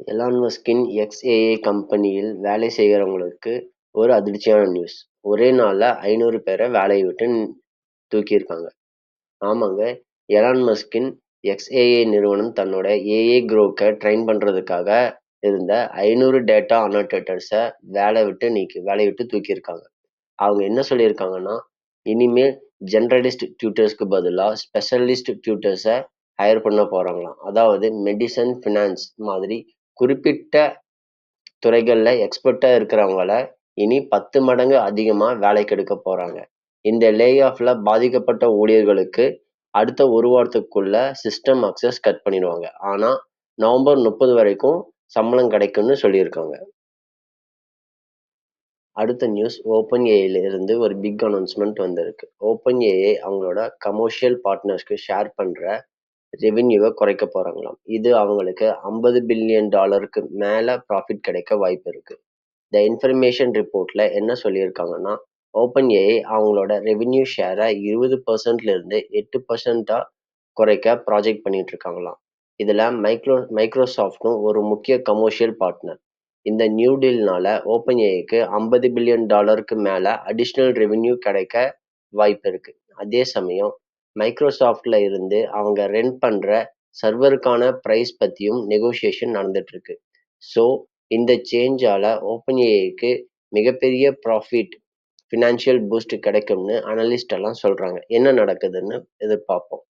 Elon மஸ்கின் எக்ஸ்ஏஏ கம்பெனியில் வேலை செய்கிறவங்களுக்கு ஒரு அதிர்ச்சியான நியூஸ் ஒரே நாளில் ஐநூறு பேரை வேலையை விட்டு தூக்கியிருக்காங்க. ஆமாங்க எலான் மஸ்கின் எக்ஸ்ஏஏ நிறுவனம் தன்னோட ஏஏ குரோக்கை ட்ரெயின் பண்ணுறதுக்காக இருந்த ஐநூறு டேட்டா அனோட்டேட்டர்ஸை வேலை விட்டு நீக்கி வேலையை விட்டு தூக்கியிருக்காங்க. அவங்க என்ன சொல்லியிருக்காங்கன்னா இனிமேல் ஜென்ரலிஸ்ட் டியூட்டர்ஸ்க்கு பதிலாக ஸ்பெஷலிஸ்ட் டியூட்டர்ஸை ஹையர் பண்ண போகிறாங்களாம் அதாவது மெடிசன் ஃபினான்ஸ் மாதிரி குறிப்பிட்ட துறைகளில் எக்ஸ்பர்ட்டாக இருக்கிறவங்கள இனி பத்து மடங்கு அதிகமாக வேலைக்கு எடுக்க போகிறாங்க இந்த லே ஆஃபில் பாதிக்கப்பட்ட ஊழியர்களுக்கு அடுத்த ஒரு வாரத்துக்குள்ள சிஸ்டம் அக்சஸ் கட் பண்ணிடுவாங்க. ஆனால் நவம்பர் முப்பது வரைக்கும் சம்பளம் கிடைக்கும்னு சொல்லியிருக்காங்க. அடுத்த நியூஸ் ஓப்பன் ஏஐல இருந்து ஒரு பிக் அனௌன்ஸ்மெண்ட் வந்திருக்கு. ஓப்பன் ஏஐ அவங்களோட கமர்ஷியல் பார்ட்னர்ஸ்க்கு ஷேர் பண்ணுற ரெவென்யூவை குறைக்க போறாங்களாம். இது அவங்களுக்கு ஐம்பது பில்லியன் டாலருக்கு மேல ப்ராஃபிட் கிடைக்க வாய்ப்பு இருக்கு. த இன்ஃபர்மேஷன் ரிப்போர்ட்ல என்ன சொல்லியிருக்காங்கன்னா ஓப்பன் ஏஐ அவங்களோட ரெவென்யூ ஷேரை இருபது பர்சன்ட்லேருந்து எட்டு பர்சன்டா குறைக்க ப்ராஜெக்ட் பண்ணிட்டு இருக்காங்களாம். இதுல மைக்ரோ மைக்ரோசாஃப்டும் ஒரு முக்கிய கமர்ஷியல் பார்ட்னர் இந்த நியூ டீல்னால ஓப்பன் ஏஐக்கு ஐம்பது பில்லியன் டாலருக்கு மேல அடிஷ்னல் ரெவென்யூ கிடைக்க வாய்ப்பு இருக்கு. அதே சமயம் மைக்ரோசாஃப்டில் இருந்து அவங்க ரெண்ட் பண்ணுற சர்வருக்கான ப்ரைஸ் பற்றியும் நெகோஷியேஷன் நடந்துட்டுருக்கு. ஸோ இந்த சேஞ்சால் ஓப்பன்ஏஐக்கு மிகப்பெரிய ப்ராஃபிட் ஃபினான்ஷியல் பூஸ்ட் கிடைக்கும்னு அனலிஸ்ட் எல்லாம் சொல்கிறாங்க என்ன நடக்குதுன்னு எதிர்பார்ப்போம்.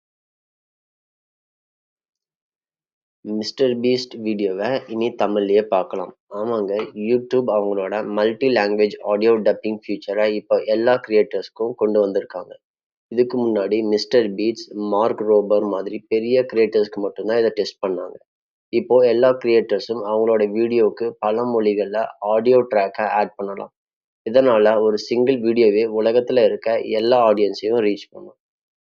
மிஸ்டர் பீஸ்ட் வீடியோவை இனி தமிழ்லேயே பார்க்கலாம். ஆமாங்க யூடியூப் அவங்களோட மல்டி லாங்குவேஜ் ஆடியோ டப்பிங் ஃபியூச்சரை இப்போ எல்லா கிரியேட்டர்ஸ்க்கும் கொண்டு வந்திருக்காங்க. இதுக்கு முன்னாடி மிஸ்டர் பீட்ஸ் மார்க் ரோபர் மாதிரி பெரிய கிரியேட்டர்ஸ்க்கு மட்டும்தான் இதை டெஸ்ட் பண்ணாங்க. இப்போ எல்லா கிரியேட்டர்ஸும் அவங்களோட வீடியோவுக்கு பல மொழிகளில் ஆடியோ ட்ராக்கை ஆட் பண்ணலாம். இதனால ஒரு சிங்கிள் வீடியோவே உலகத்தில் இருக்க எல்லா ஆடியன்ஸையும் ரீச் பண்ணும்.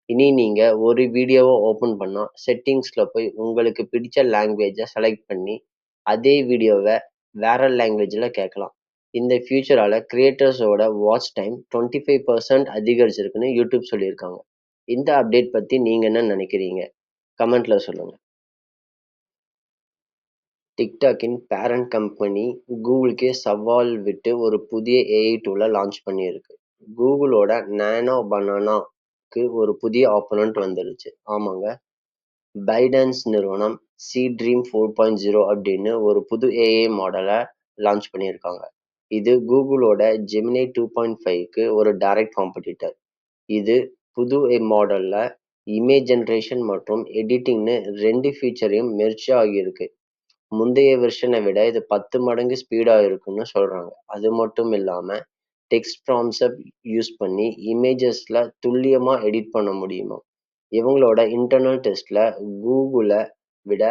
இனி நீங்கள் ஒரு வீடியோவை ஓப்பன் பண்ணால் செட்டிங்ஸில் போய் உங்களுக்கு பிடிச்ச லாங்குவேஜை செலக்ட் பண்ணி அதே வீடியோவை வேற லாங்குவேஜில் கேட்கலாம். இந்த ஃபியூச்சரால் கிரியேட்டர்ஸோட watch time twenty five percent அதிகரிச்சிருக்குன்னு YouTube சொல்லியிருக்காங்க. இந்த அப்டேட் பற்றி நீங்கள் என்ன நினைக்கிறீங்க? கமெண்ட்டில் சொல்லுங்கள் டிக்டாக்கின் பேரண்ட் கம்பெனி கூகுளுக்கே சவால் விட்டு ஒரு புதிய ஏஐ டூலை லான்ச் பண்ணியிருக்கு. கூகுளோட நேனோ பனானாக்கு ஒரு புதிய ஆப்போனண்ட் வந்துருச்சு. ஆமாங்க. பைடன்ஸ் நிறுவனம் Seedream four point zero அப்படின்னு ஒரு புது ஏஐ மாடலை லான்ச் பண்ணியிருக்காங்க. இது கூகுளோட ஜெமினி டூ பாயிண்ட் ஃபைவ்க்கு ஒரு டைரக்ட் காம்படிட்டர். இது புது மாடலில் இமேஜ் ஜென்ரேஷன் மற்றும் எடிட்டிங்னு ரெண்டு ஃபீச்சரையும் மெர்ச் ஆகியிருக்கு. முந்தைய வெர்ஷனை விட இது பத்து மடங்கு ஸ்பீடாக இருக்குன்னு சொல்கிறாங்க அது மட்டும் இல்லாமல் டெக்ஸ்ட் ப்ராம்ஸை யூஸ் பண்ணி இமேஜஸில் துல்லியமாக எடிட் பண்ண முடியுமா? இவங்களோட இன்டர்னல் டெஸ்ட்டில் கூகுளை விட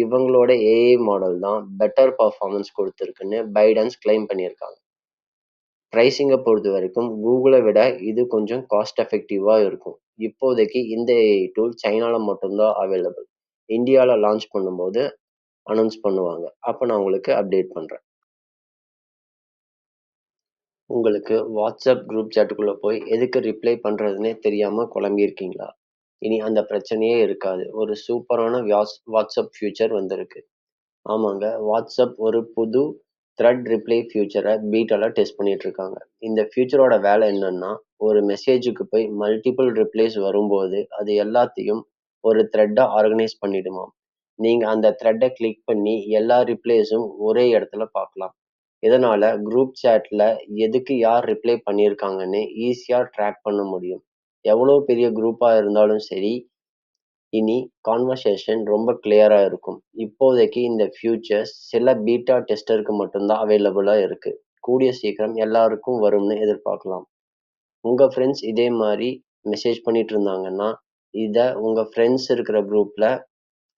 இவங்களோட ஏஐ மாடல் தான் பெட்டர் பர்ஃபார்மன்ஸ் கொடுத்துருக்குன்னு பைடன்ஸ் கிளைம் பண்ணியிருக்காங்க. ப்ரைஸிங்கை பொறுத்த வரைக்கும் கூகுளை விட இது கொஞ்சம் காஸ்ட் எஃபெக்டிவாக இருக்கும். இப்போதைக்கு இந்த ஏஐ டூல் சைனாவில் மட்டும்தான் அவைலபிள் இந்தியாவில் லான்ச் பண்ணும்போது அனௌன்ஸ் பண்ணுவாங்க. அப்போ நான் உங்களுக்கு அப்டேட் பண்ணுறேன் உங்களுக்கு வாட்ஸ்அப் குரூப் சாட்டுக்குள்ளே போய் எதுக்கு ரிப்ளை பண்ணுறதுனே தெரியாமல் குழம்பியிருக்கீங்களா? இனி அந்த பிரச்சனையே இருக்காது. ஒரு சூப்பரான வாட்ஸ் வாட்ஸ்அப் ஃபியூச்சர் வந்திருக்கு. ஆமாங்க. வாட்ஸ்அப் ஒரு புது த்ரெட் ரிப்ளை ஃபியூச்சரை பீட்டாவில் டெஸ்ட் பண்ணிட்டு இருக்காங்க இந்த ஃபியூச்சரோட வேலை என்னன்னா ஒரு மெசேஜுக்கு போய் மல்டிபிள் ரிப்ளைஸ் வரும்போது அது எல்லாத்தையும் ஒரு த்ரெட்டாக ஆர்கனைஸ் பண்ணிடுமாம் நீங்கள் அந்த த்ரெட்டை கிளிக் பண்ணி எல்லா ரிப்ளைஸும் ஒரே இடத்துல பார்க்கலாம். இதனால் குரூப் சேட்டில் எதுக்கு யார் ரிப்ளை பண்ணியிருக்காங்கன்னு ஈஸியாக ட்ராக் பண்ண முடியும். எவ்வளோ பெரிய குரூப்பாக இருந்தாலும் சரி இனி கான்வர்சேஷன் ரொம்ப கிளியராக இருக்கும். இப்போதைக்கு இந்த ஃபியூச்சர்ஸ் சில பீட்டா டெஸ்டருக்கு மட்டும்தான் அவைலபிளாக இருக்குது கூடிய சீக்கிரம் எல்லாருக்கும் வரும்னு எதிர்பார்க்கலாம். உங்கள் ஃப்ரெண்ட்ஸ் இதே மாதிரி மெசேஜ் பண்ணிட்டு இருந்தாங்கன்னா இதை உங்கள் ஃப்ரெண்ட்ஸ் இருக்கிற குரூப்பில்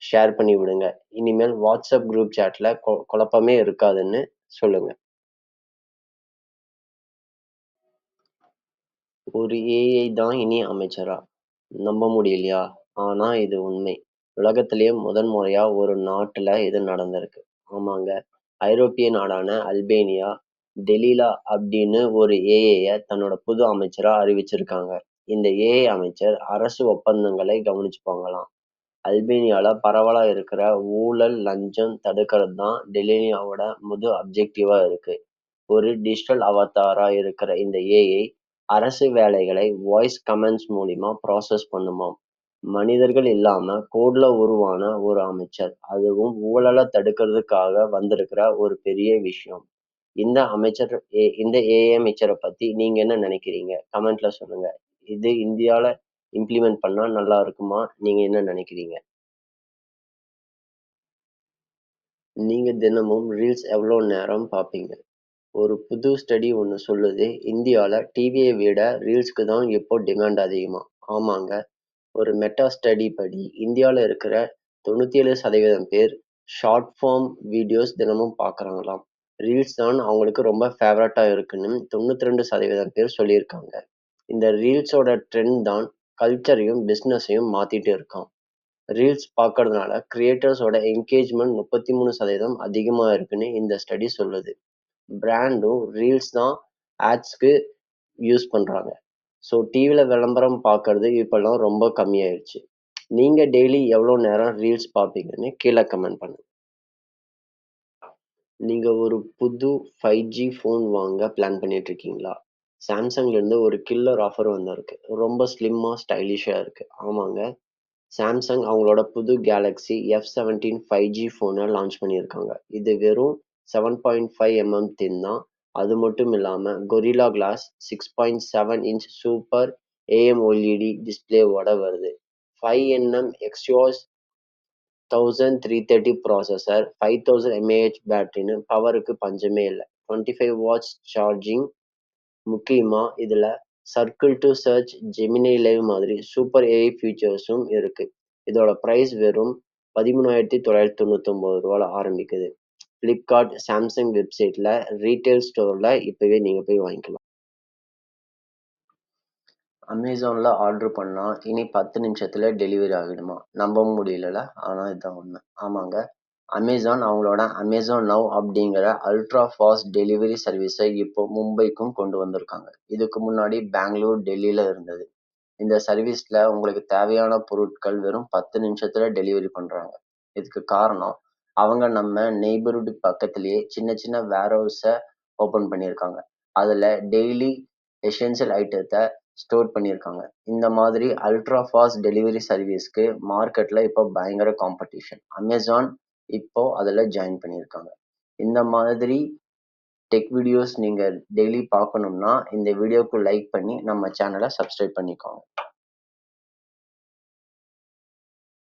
ஷேர் பண்ணி விடுங்க. இனிமேல் வாட்ஸ்அப் குரூப் சேட்டில் குழப்பமே இருக்காதுன்னு சொல்லுங்கள் ஒரு ஏஐ தான் இனி அமைச்சரா? நம்ப முடியலையா? ஆனா இது உண்மை. உலகத்திலேயே முதன் முறையா ஒரு நாட்டுல இது நடந்திருக்கு. ஆமாங்க. ஐரோப்பிய நாடான அல்பேனியா டெலிலா அப்படின்னு ஒரு ஏஐய தன்னோட புது அமைச்சரா அறிவிச்சிருக்காங்க. இந்த ஏஐ அமைச்சர் அரசு ஒப்பந்தங்களை கவனிச்சுப்பாங்களாம் அல்பேனியால பரவலா இருக்கிற ஊழல், லஞ்சம் தடுக்கிறது தான் டெலினியாவோட முது அப்ஜெக்டிவா இருக்கு. ஒரு டிஜிட்டல் அவதாரா இருக்கிற இந்த ஏஐ அரசு வேலைகளை வாய்ஸ் கமெண்ட்ஸ் மூலிமா ப்ராசஸ் பண்ணுமாம். மனிதர்கள் இல்லாம கோட்ல உருவான ஒரு அமைச்சர். அதுவும் ஊழலை தடுக்கிறதுக்காக வந்திருக்கிற ஒரு பெரிய விஷயம். இந்த அமைச்சர் ஏ- இந்த ஏஐ அமைச்சரை பத்தி நீங்க என்ன நினைக்கிறீங்க? கமெண்ட்ல சொல்லுங்க. இது இந்தியால இம்ப்ளிமெண்ட் பண்ணா நல்லா இருக்குமா? நீங்க என்ன நினைக்கிறீங்க? நீங்க தினமும் ரீல்ஸ் எவ்வளவு நேரம் பார்ப்பீங்க? ஒரு புது ஸ்டடி ஒன்று சொல்லுது இந்தியாவில் டிவியை விட ரீல்ஸ்க்கு தான் இப்போ டிமாண்ட் அதிகமாக ஆமாங்க. ஒரு மெட்டா ஸ்டடி படி இந்தியாவில் இருக்கிற தொண்ணூற்றி ஏழு சதவீதம் பேர் ஷார்ட் ஃபார்ம் வீடியோஸ் தினமும் பார்க்கறாங்களாம். ரீல்ஸ் தான் அவங்களுக்கு ரொம்ப ஃபேவரட்டாக இருக்குன்னு தொண்ணூற்றி ரெண்டு சதவீதம் பேர் சொல்லியிருக்காங்க. இந்த ரீல்ஸோட ட்ரெண்ட் தான் கல்ச்சரையும் பிஸ்னஸையும் மாற்றிட்டு இருக்காம். ரீல்ஸ் பார்க்கறதுனால கிரியேட்டர்ஸோட என்கேஜ்மெண்ட் முப்பத்தி மூணு சதவீதம் அதிகமாக இருக்குன்னு இந்த ஸ்டடி சொல்லுது. பிராண்டும் ரீல்ஸ் தான் ஆட்ஸ்க்கு யூஸ் பண்ணுறாங்க ஸோ டிவியில் விளம்பரம் பார்க்கறது இப்போல்லாம் ரொம்ப கம்மியாயிடுச்சு. நீங்கள் டெய்லி எவ்வளோ நேரம் ரீல்ஸ் பார்ப்பீங்கன்னு கீழே கமெண்ட் பண்ணுங்க. நீங்கள் ஒரு புது ஃபைவ் ஜி ஃபோன் வாங்க பிளான் பண்ணிட்டு இருக்கீங்களா? சாம்சங்ல இருந்து ஒரு கில்லர் ஆஃபர் வந்திருக்கு. ரொம்ப ஸ்லிம்மாக ஸ்டைலிஷாக இருக்குது ஆமாங்க. சாம்சங் அவங்களோட புது Galaxy F seventeen five G ஃபோனை லான்ச் பண்ணியிருக்காங்க. இது வெறும் seven point five mm thin தான். அது மட்டும் இல்லாமல் Gorilla glass six point seven inch super AM OLED டிஸ்பிளேவோட வருது. Five nm Exynos thousand three thirty processor five thousand mAh பேட்ரின்னு பவருக்கு பஞ்சமே இல்லை. டுவெண்ட்டி ஃபைவ் வாட்ஸ் சார்ஜிங் முக்கியமாக இதில் circle to search Gemini live மாதிரி சூப்பர் ஏஐ ஃபீச்சர்ஸும் இருக்குது இதோட ப்ரைஸ் வெறும் பதிமூணாயிரத்தி தொள்ளாயிரத்தி தொண்ணூத்தி ரூபாவில் ஆரம்பிக்குது. ஃப்ளிப்கார்ட் சாம்சங் வெப்சைட்டில் ரீட்டைல் ஸ்டோரில் இப்போவே நீங்கள் போய் வாங்கிக்கலாம். அமேசானில் ஆர்டர் பண்ணால் இனி பத்து நிமிஷத்தில் டெலிவரி ஆகிடுமா? நம்ப முடியலல. ஆனால் இதான் உண்மை. ஆமாங்க. அமேசான் அவங்களோட அமேசான் நவ் அப்படிங்கிற அல்ட்ரா ஃபாஸ்ட் டெலிவரி சர்வீஸை இப்போ மும்பைக்கும் கொண்டு வந்திருக்காங்க. இதுக்கு முன்னாடி பெங்களூர், டெல்லியில இருந்தது. இந்த சர்வீஸில் உங்களுக்கு தேவையான பொருட்கள் வெறும் பத்து நிமிஷத்தில் டெலிவரி பண்ணுறாங்க இதுக்கு காரணம் அவங்க நம்ம நெய்பர்ஹுட் பக்கத்திலேயே சின்ன சின்ன வேர்ஹவுஸை ஓபன் பண்ணியிருக்காங்க. அதுல டெய்லி எசென்ஷியல் ஐட்டத்தை ஸ்டோர் பண்ணியிருக்காங்க. இந்த மாதிரி அல்ட்ரா ஃபாஸ்ட் டெலிவரி சர்வீஸ்க்கு மார்க்கெட்ல இப்போ பயங்கர காம்படிஷன். அமேசான் இப்போ அதில் ஜாயின் பண்ணியிருக்காங்க. இந்த மாதிரி டெக் வீடியோஸ் நீங்கள் டெய்லி பார்க்கணும்னா இந்த வீடியோக்கு லைக் பண்ணி நம்ம சேனலை சப்ஸ்கிரைப் பண்ணிக்கோங்க.